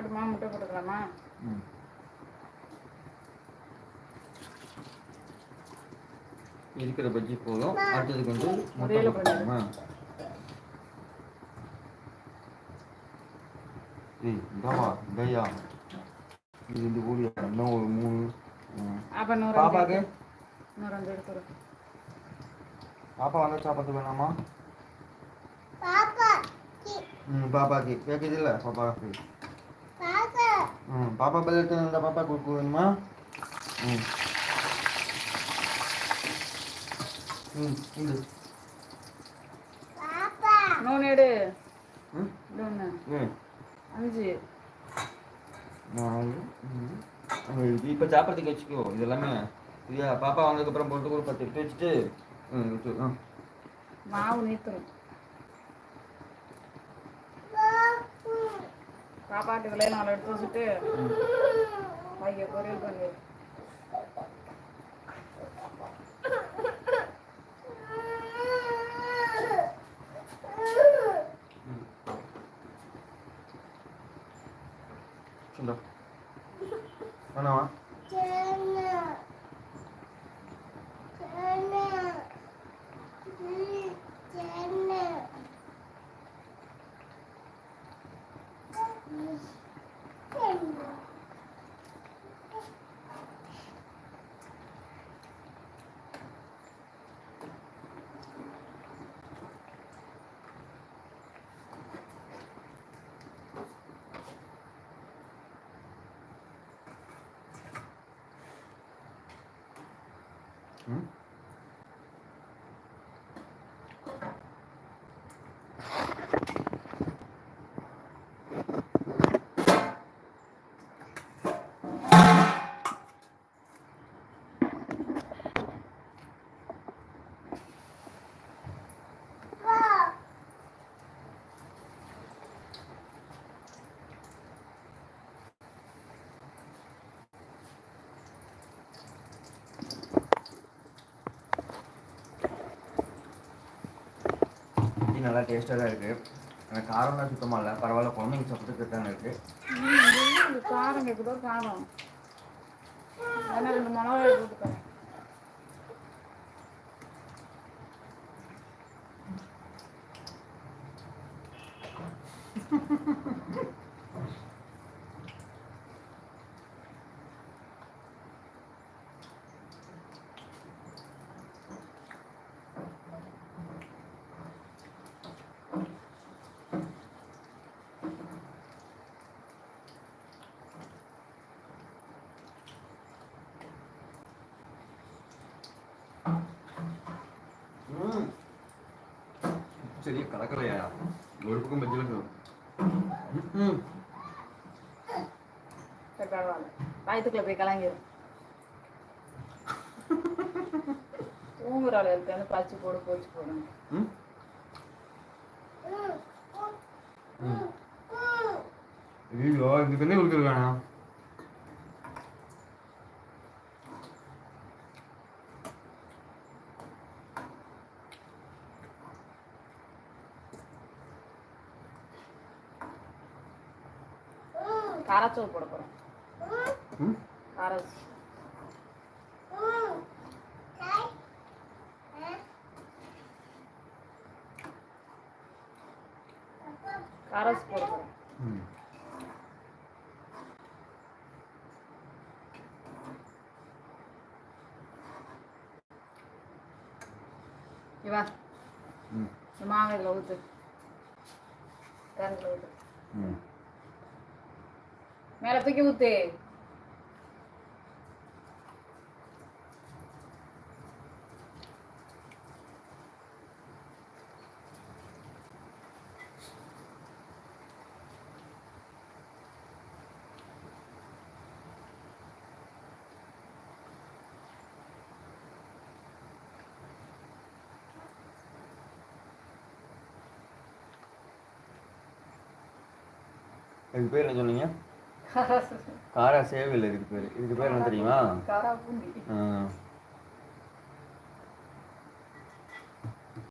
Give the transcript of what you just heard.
வைக்கட்டுமா முட்டை போட்டுக்கலாமா? ம். இருக்கிற பஜ்ஜி போதும். அடுத்ததுக்கு வந்து முட்டை முட்டையில போட்டுக்கலாமா ஏய் இந்தாவா இதையா இது இந்த ஊழியா இன்னும் ஒரு மூணு ம். அப்போ நூறு பாப்பாக்கு நூறு அஞ்சு பாப்பா வந்து சாப்பிட்டு வேணாமா? பாப்பா ம் பாப்பாக்கு. கேட்குது இல்லை? பாப்பாக்கு. பாப்பா பதில் எடுத்து பாப்பா கொடுக்க வேணுமா ம். ம் இது எடு. அஞ்சு இப்போ சாப்பிட்றதுக்கு வச்சுக்கோ. இது எல்லாமே சரியா பாப்பா வந்ததுக்கப்புறம் போட்டு கூட பத்து எடுத்து வச்சுட்டு ம் மாவு நீத்தணும். சாப்பாட்டுக்குள்ளே நாலு எடுத்து வச்சுட்டு வைக்க பொரியல் பண்ணி. சொல்ல. வேணாமா சென்னை 嗯？சென்னை நல்லா டேஸ்ட்டாக தான் இருக்குது ஆனால் காரம்லாம் சுத்தமாக இல்லை. பரவாயில்ல குழந்தைங்க சாப்பிட்டுட்டு தானே இருக்குது இது காரம் கேட்குதோ காரம். வேணா ரெண்டு ha ha ha! சரியா கலக்கலையா ஒரு பக்கம் பஜ்ஜியில் ம் சரி பரவாயில்ல வயிற்றுக்குள்ள போய் கலங்கிடும் தூங்குற அளவுக்கு வந்து பச்சு போடு போச்சு போடுங்க ம் ம் ஐயோ இந்த தண்ணி கொடுக்குறது வேணாம் காராச்சோறு போட போகிறேன் காராச்சி காராச்சி போட போகிறேன் இவா. ம். இந்த மாவு இதில் ஊற்று கரண்டில் ஊற்று ம். மேலே தூக்கி ஊற்று இதுக்கு பேர் என்ன சொன்னீங்க காரா சேவல் இதுக்கு பேர். இதுக்கு பேர் என்ன தெரியுமா?